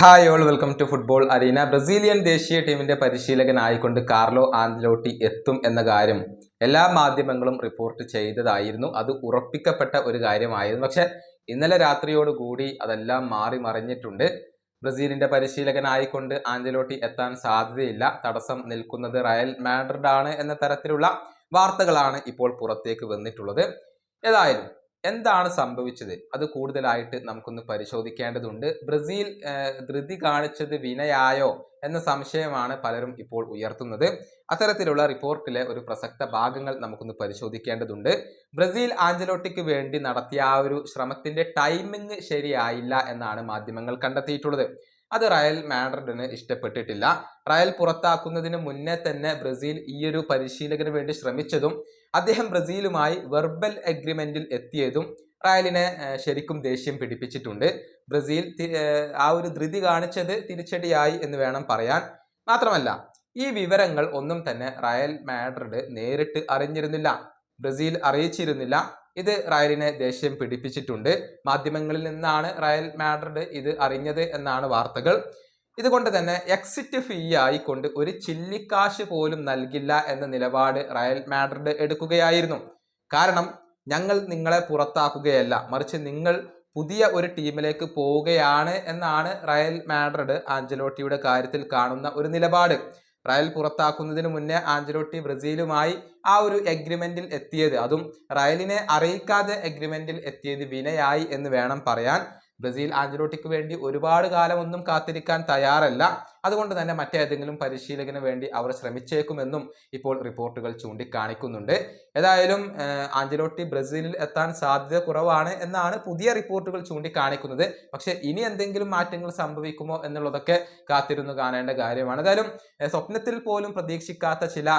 Hi all welcome to football arena Brazilian ദേശീയ ടീമിന്റെ പരിശീലകനായിക്കൊണ്ട് Carlo ആൻഡ്ലോട്ടി എത്തും എന്ന കാര്യം എല്ലാ മാധ്യമങ്ങളും റിപ്പോർട്ട് ചെയ്തതായിരുന്നു. അത് ഉറപ്പിക്കപ്പെട്ട ഒരു കാര്യമായിരുന്നു. പക്ഷെ ഇന്നലെ രാത്രിയോടുകൂടി അതെല്ലാം മാറി മറിഞ്ഞിട്ടുണ്ട്. ബ്രസീലിന്റെ പരിശീലകനായിക്കൊണ്ട് ആഞ്ചലോട്ടി എത്താൻ സാധ്യതയില്ല. തടസ്സം നിൽക്കുന്നത് റയൽ മാഡ്രിഡ് ആണ് എന്ന തരത്തിലുള്ള വാർത്തകളാണ് ഇപ്പോൾ പുറത്തേക്ക് വന്നിട്ടുള്ളത്. ഏതായാലും എന്താണ് സംഭവിച്ചത്? അത് കൂടുതലായിട്ട് നമുക്കൊന്ന് പരിശോധിക്കേണ്ടതുണ്ട്. ബ്രസീൽ ധൃതി കാണിച്ചത് വിനയായോ എന്ന സംശയമാണ് പലരും ഇപ്പോൾ ഉയർത്തുന്നത്. അത്തരത്തിലുള്ള റിപ്പോർട്ടിലെ ഒരു പ്രസക്ത ഭാഗങ്ങൾ നമുക്കൊന്ന് പരിശോധിക്കേണ്ടതുണ്ട്. ബ്രസീൽ ആഞ്ചലോട്ടിക്ക് വേണ്ടി നടത്തിയ ആ ഒരു ശ്രമത്തിന്റെ ടൈമിംഗ് ശരിയായില്ല എന്നാണ് മാധ്യമങ്ങൾ കണ്ടെത്തിയിട്ടുള്ളത്. അത് റയൽ മാഡ്രിഡിന് ഇഷ്ടപ്പെട്ടിട്ടില്ല. റയൽ പുറത്താക്കുന്നതിന് മുന്നേ തന്നെ ബ്രസീൽ ഈയൊരു പരിശീലകന് വേണ്ടി ശ്രമിച്ചതും അദ്ദേഹം ബ്രസീലുമായി വെർബൽ എഗ്രിമെന്റിൽ എത്തിയതും റയലിനെ ശരിക്കും ദേഷ്യം പിടിപ്പിച്ചിട്ടുണ്ട്. ബ്രസീൽ ആ ഒരു ധൃതി കാണിച്ചത് തിരിച്ചടിയായി എന്ന് വേണം പറയാൻ. മാത്രമല്ല ഈ വിവരങ്ങൾ ഒന്നും തന്നെ റയൽ മാഡ്രിഡ് നേരിട്ട് അറിഞ്ഞിരുന്നില്ല. ബ്രസീൽ അറിയിച്ചിരുന്നില്ല. ഇത് റയലിനെ ദേഷ്യം പിടിപ്പിച്ചിട്ടുണ്ട്. മാധ്യമങ്ങളിൽ നിന്നാണ് റയൽ മാഡ്രിഡ് ഇത് അറിഞ്ഞത് എന്നാണ് വാർത്തകൾ. ഇതുകൊണ്ട് തന്നെ എക്സിറ്റ് ഫീ ആയിക്കൊണ്ട് ഒരു ചില്ലിക്കാശ് പോലും നൽകില്ല എന്ന നിലപാട് റയൽ മാഡ്രിഡ് എടുക്കുകയായിരുന്നു. കാരണം ഞങ്ങൾ നിങ്ങളെ പുറത്താക്കുകയല്ല. മറിച്ച് നിങ്ങൾ പുതിയ ഒരു ടീമിലേക്ക് പോവുകയാണ് എന്നാണ് റയൽ മാഡ്രിഡ് ആഞ്ചലോട്ടിയുടെ കാര്യത്തിൽ കാണുന്ന ഒരു നിലപാട്. റയൽ പുറത്താക്കുന്നതിന് മുന്നേ ആഞ്ചലോട്ടി ബ്രസീലുമായി ആ ഒരു എഗ്രിമെന്റിൽ എത്തിയത്. അതും റയലിനെ അറിയിക്കാതെ എഗ്രിമെന്റിൽ എത്തിയത് വിനയായി എന്ന് വേണം പറയാൻ. ബ്രസീൽ ആഞ്ചലോട്ടിക്ക് വേണ്ടി ഒരുപാട് കാലമൊന്നും കാത്തിരിക്കാൻ തയ്യാറല്ല. അതുകൊണ്ട് തന്നെ മറ്റേതെങ്കിലും പരിശീലകന് വേണ്ടി അവർ ശ്രമിച്ചേക്കുമെന്നും ഇപ്പോൾ റിപ്പോർട്ടുകൾ ചൂണ്ടിക്കാണിക്കുന്നുണ്ട്. ഏതായാലും ആഞ്ചലോട്ടി ബ്രസീലിൽ എത്താൻ സാധ്യത കുറവാണ് എന്നാണ് പുതിയ റിപ്പോർട്ടുകൾ ചൂണ്ടിക്കാണിക്കുന്നത്. പക്ഷെ ഇനി എന്തെങ്കിലും മാറ്റങ്ങൾ സംഭവിക്കുമോ എന്നുള്ളതൊക്കെ കാത്തിരുന്നു കാണേണ്ട കാര്യമാണ്. ഏതായാലും സ്വപ്നത്തിൽ പോലും പ്രതീക്ഷിക്കാത്ത ചില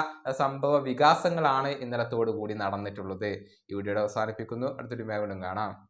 സംഭവ വികാസങ്ങളാണ് ഇന്നലത്തോടു കൂടി നടന്നിട്ടുള്ളത്. ഈ വീഡിയോയുടെ അവസാനിപ്പിക്കുന്നു. അടുത്തൊരു വീണ്ടും കാണാം.